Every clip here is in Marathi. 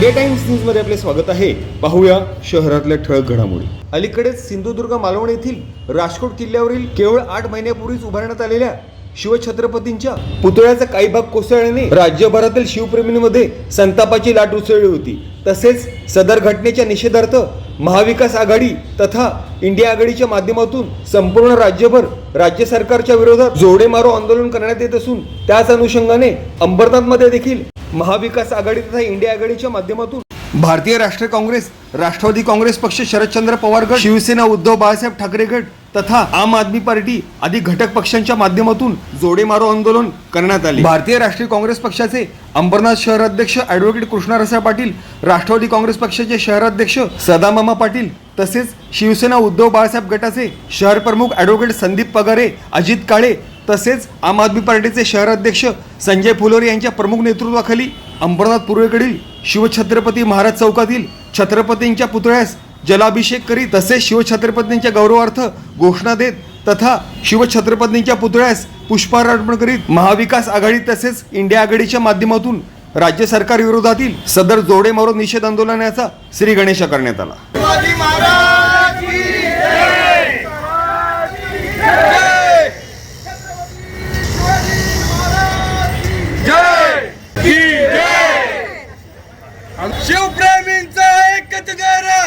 डे टाइम्स न्यूजमध्ये आपले स्वागत आहे. पाहूया शहरातल्या ठळक घडामोडी. अलीकडेच सिंधुदुर्ग मालवण येथील राजकोट किल्ल्यावरील केवळ आठ महिन्यापूर्वीच उभारण्यात आलेल्या शिवछत्रपतींच्या पुतळ्याचा काही भाग कोसळल्याने राज्यभरातील शिवप्रेमींमध्ये संतापाची लाट उसळली होती. तसेच सदर घटनेच्या निषेधार्थ महाविकास आघाडी तथा इंडिया आघाडीच्या माध्यमातून संपूर्ण राज्यभर राज्य सरकारच्या विरोधात जोडे मारो आंदोलन करण्यात येत असून त्याच अनुषंगाने अंबरनाथमध्ये देखील महाविकास आघाडी तथा इंडिया आघाडीच्या माध्यमातून भारतीय राष्ट्रीय काँग्रेस राष्ट्रवादी काँग्रेस पक्ष शरदचंद्र पवार गट शिवसेना उद्धव बाळासाहेब ठाकरे गट तथा आम आदमी पार्टी आदी घटक पक्षांच्या माध्यमातून जोडे मारो आंदोलन करण्यात आले. भारतीय राष्ट्रीय काँग्रेस पक्षाचे अंबरनाथ शहराध्यक्ष ॲडव्होकेट कृष्णा रसाळ पाटील राष्ट्रवादी काँग्रेस पक्षाचे शहराध्यक्ष सदामामा पाटील तसेच शिवसेना उद्धव बाळासाहेब गटाचे शहर प्रमुख ॲडव्होकेट संदीप पगारे अजित काळे तसेच आम आदमी पार्टीचे शहराध्यक्ष संजय फुलोरे यांच्या प्रमुख नेतृत्वाखाली अंबरनाथ पूर्वेकडील शिवछत्रपती महाराज चौकातील छत्रपतींच्या पुतळ्यास जलाभिषेक करीत तसेच शिवछत्रपतींच्या गौरवार्थ घोषणा देत तथा शिवछत्रपतींच्या पुतळ्यास पुष्पहार अर्पण करीत महाविकास आघाडी तसेच इंडिया आघाडीच्या माध्यमातून राज्य सरकार विरोधातील सदर जोडे मारो निषेध आंदोलनाचा श्री गणेश करण्यात आला शिवाजी महाराज की जय जय की जय शिवप्रेमींचा एकच नारा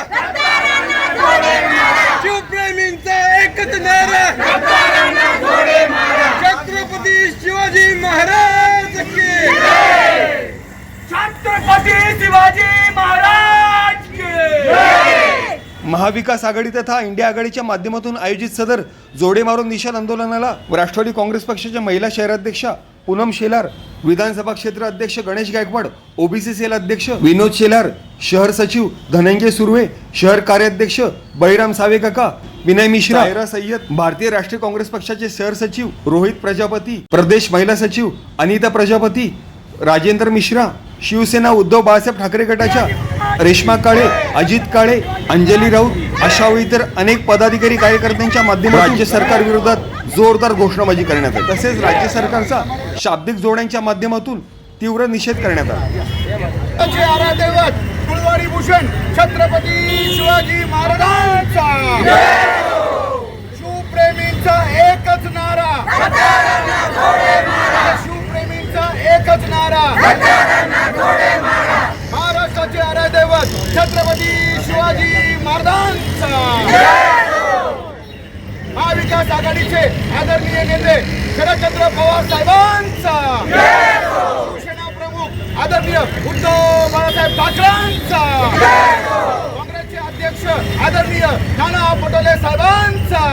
शिवप्रेमींचा एकच नारा छत्रपती शिवाजी महाराज की छत्रपती शिवाजी महाराज की महाविकास आघाडी तथा इंडिया आघाडीच्या माध्यमातून आयोजित सदर जोडे मारून निषेध आंदोलनाला राष्ट्रवादी काँग्रेस पक्षाच्या महिला शहराध्यक्षा पूनम शेलार विधानसभा क्षेत्र अध्यक्ष गणेश गायकवाड ओबीसी सेल अध्यक्ष विनोद शेलार शहर सचिव धनंजय सुर्वे शहर कार्याध्यक्ष बळीराम सावेकाका विनय मिश्रा सायरा सय्यद भारतीय राष्ट्रीय काँग्रेस पक्षाचे शहर सचिव रोहित प्रजापती प्रदेश महिला सचिव अनिता प्रजापती राजेंद्र मिश्रा शिवसेना उद्धव बाळासाहेब ठाकरे गटाच्या रेश्मा काळे अजित काळे अंजली राऊत अशा व इतर अनेक पदाधिकारी कार्यकर्त्यांच्या माध्यमातून राज्य सरकार विरोधात जोरदार घोषणाबाजी करण्यात आली. तसेच राज्य सरकारचा शाब्दिक जोड्यांच्या माध्यमातून तीव्र निषेध करण्यात आला. भूषण छत्रपती शिवाजी महाराजांचा. शिवप्रेमींचा एकच नारा. शिवप्रेमींचा एकच नारा महाराष्ट्राचे आराध्यवत छत्रपती शिवाजी महाराजांचा महाविकास आघाडीचे आदरणीय नेते शरदचंद्र पवार साहेबांचा. शिवसेना प्रमुख आदरणीय उद्धव बाळासाहेब ठाकरेंचा. काँग्रेसचे अध्यक्ष आदरणीय नाना पटोले साहेबांचा.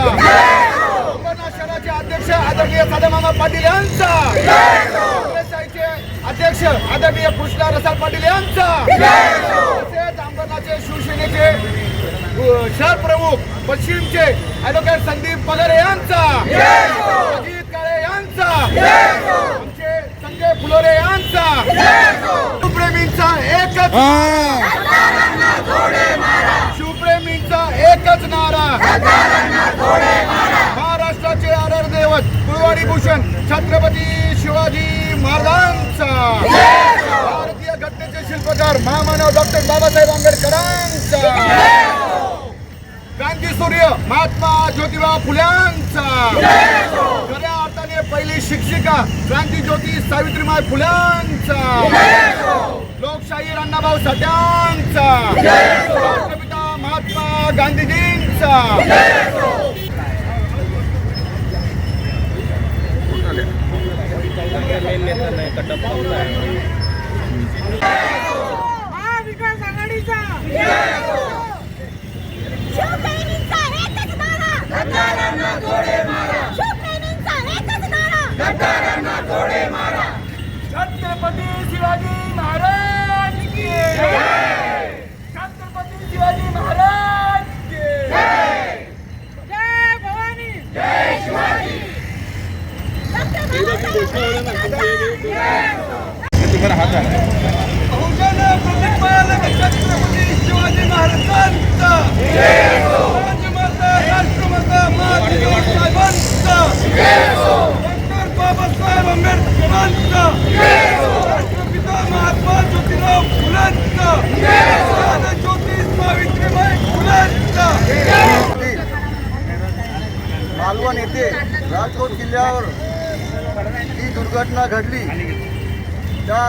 अंबरनाथ शहराचे अध्यक्ष आदरणीय सदामामा पाटील यांचा. काँग्रेस अध्यक्ष आदरणीय कृष्णा रसाल पाटील यांचा तसेच अंबरनाथचे शिवसेनेचे अ, शहर प्रमुख पश्चिमचे ॲडव्होकेट संदीप पगारे यांचा. अजित काळे यांचा. आमचे संजय फुलोरे यांचा. शिवप्रेमींचा एकच शिवप्रेमींचा एकच नारा. महाराष्ट्राचे आरार देवत कुळवाडी भूषण छत्रपती शिवाजी महाराजांचा. भारतीय घटनेचे शिल्पकार महामानव डॉक्टर बाबासाहेब आंबेडकरांचा. क्रांती सूर्य महात्मा ज्योतिबा फुल्यांचा. खऱ्या अर्थाने पहिली शिक्षिका क्रांती ज्योती सावित्रीमाय फुल्यांचा. लोकशाही अण्णाभाऊ सध्यांचा राष्ट्रपिता महात्मा गांधीजींचा. महाविकास आघाडीचा शिवसैनिकांचा एकच नारा गद्दारांना गोडे मारा शिवसैनिकांचा एकच नारा गद्दारांना गोडे मारा छत्रपती शिवाजी महाराज की छत्रपती शिवाजी महाराज की जय. भवानी. जय शिवाजी. बहुजन प्रतिपादक छत्रपती शिवाजी महाराजांचा. मालवण येथे राजकोट किल्ल्यावर ही दुर्घटना घडली. त्या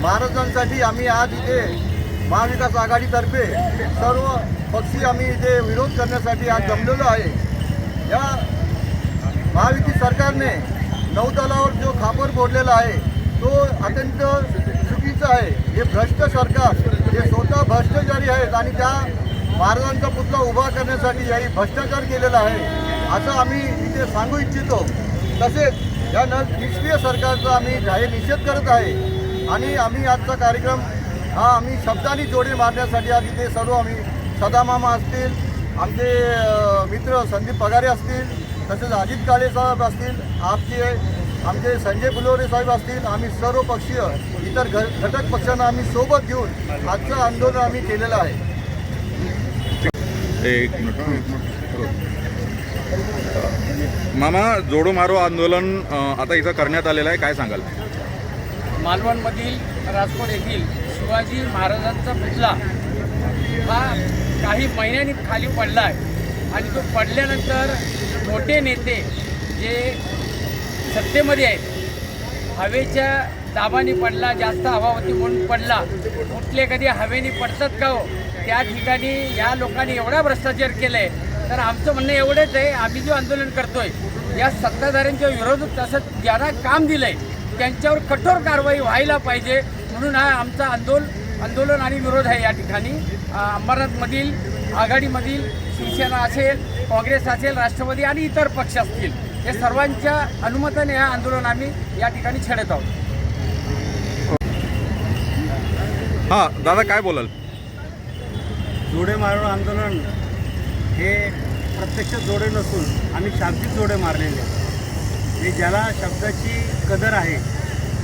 महाराजांसाठी आम्ही आज इथे महाविकास आघाडीतर्फे सर्व पक्षी आम्ही इथे विरोध करण्यासाठी आज जमलेलो आहे. या महाविकास सरकारने नौदलावर जो खापर फोडलेला आहे तो अत्यंत चुकीचा आहे. हे भ्रष्ट सरकार हे स्वतः भ्रष्टाचारी आहेत आणि त्या महाराजांचा पुतला उभा करण्यासाठी याही भ्रष्टाचार केलेला आहे असं आम्ही इथे सांगू इच्छितो. तसेच या न निष्क्रिय सरकारचा आम्ही जाहीर निषेध करत आहे आणि आम्ही आजचा कार्यक्रम हा आम्ही शब्दांनी जोडे मारण्यासाठी आज इथे सर्व आम्ही सदामामा असतील आमचे मित्र संदीप पगारे असतील तसेच अजित काळे साहेब असतील आपचे आमचे संजय फुलोरे साहेब असतील आम्ही सर्व पक्षीय इतर घ घटक पक्षांना आम्ही सोबत घेऊन आजचं आंदोलन आम्ही केलेलं आहे. एक मिनिट मामा जोडो मारो आंदोलन आता इथं करण्यात आलेलं आहे काय सांगाल? मालवणमधील राजकोट येथील शिवाजी महाराजांचा पुतळा हा काही महिन्यांनी खाली पडला आहे. आणि तो पडल्यानंतर मोठे नेते जे सत्तेमध्ये आहेत. हवेच्या दाबाने पडला जास्त हवा होती म्हणून पडला. कुठले कधी हवेने पडतात का हो? त्या ठिकाणी या लोकांनी एवढा भ्रष्टाचार केला आहे तर आमचं म्हणणं एवढंच आहे आम्ही जो आंदोलन करतोय या सत्ताधाऱ्यांच्या विरोधात तसं ज्यांना काम दिलं आहे त्यांच्यावर कठोर कारवाई व्हायला पाहिजे. म्हणून हा आमचा आंदोलन आंदोलन आणि विरोध आहे या ठिकाणी. अंबरनाथमधील आघाडीमधील शिवसेना असेल काँग्रेस असेल राष्ट्रवादी आणि इतर पक्ष असतील या सर्वांच्या अनुमतीने हे आंदोलन आम्ही या ठिकाणी छेडत आहोत हां दादा काय बोलाल जोडे मारून आंदोलन हे प्रत्यक्ष जोडे नसून आम्ही शाब्दिक जोडे मारलेले. हे ज्याला शब्दाची कदर आहे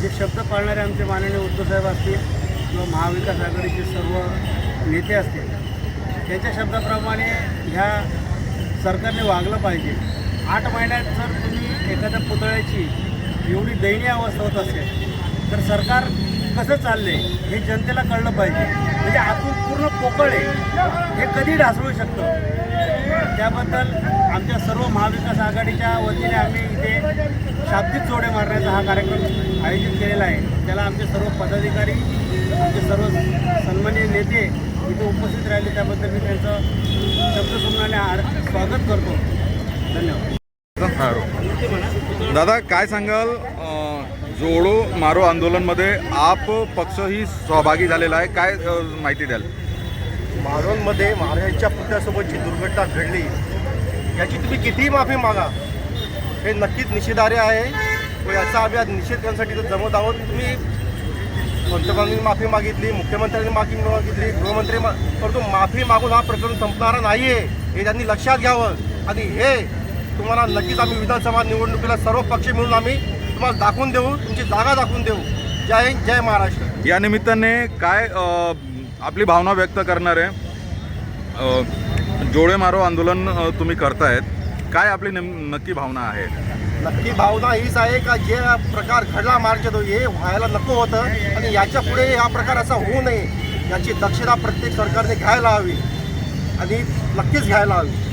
जे शब्द पाळणारे आमचे माननीय उद्धवसाहेब असतील किंवा महाविकास आघाडीचे सर्व नेते असतील त्याच्या शब्दाप्रमाणे ह्या सरकारने वागलं पाहिजे. आठ महिन्यात जर तुम्ही एखाद्या पुतळ्याची एवढी दयनीय अवस्था होत असेल तर सरकार कसं चाललंय हे जनतेला कळलं पाहिजे. म्हणजे आतून पूर्ण पोकळ हे कधी ढासळू शकतं? त्याबद्दल आमच्या सर्व महाविकास आघाडीच्या वतीने आम्ही इथे शाब्दिक जोडे मारण्याचा हा कार्यक्रम आयोजित केलेला आहे. त्याला आमचे सर्व पदाधिकारी आमचे सर्व सन्माननीय नेते इथे उपस्थित राहिले त्याबद्दल मी त्यांचं शब्दसुमनाने आर- स्वागत करतो. धन्यवाद. दादा काय सांगाल? जोडो मारो आंदोलनमध्ये आप पक्षही सहभागी झालेला आहे. काय माहिती द्याल? मालवणमध्ये महाराजांच्या पुतळ्यासोबत जी दुर्घटना घडली. याची तुम्ही कितीही माफी मागा. हे नक्कीच निषेधार्ह आहे. व याचा आम्ही आज निषेध करण्यासाठी जमत आहोत. तुम्ही पंतप्रधानांनी माफी मागितली मुख्यमंत्र्यांनी माफी मागितली गृहमंत्री मा परंतु माफी मागून हा प्रकरण संपणारा नाही आहे हे त्यांनी लक्षात घ्यावं. आणि हे तुम्हाला नक्कीच आम्ही विधानसभा निवडणुकीला सर्व पक्ष मिळून आम्ही तुम्हाला दाखवून देऊ तुमची जागा दाखवून देऊ. जय हिंद जय महाराष्ट्र. या निमित्ताने काय आपली भावना व्यक्त करणार आहे जोडे मारो आंदोलन तुम्ही करतायत. काय आपली नेम नक्की भावना आहे? नक्की भावना हीच आहे का जे हा प्रकार घडला मार्च तो हे व्हायला नको होतं आणि याच्यापुढे हा प्रकार असा होऊ नये याची दक्षता प्रत्येक सरकारने घ्यायला हवी आणि नक्कीच घ्यायला हवी.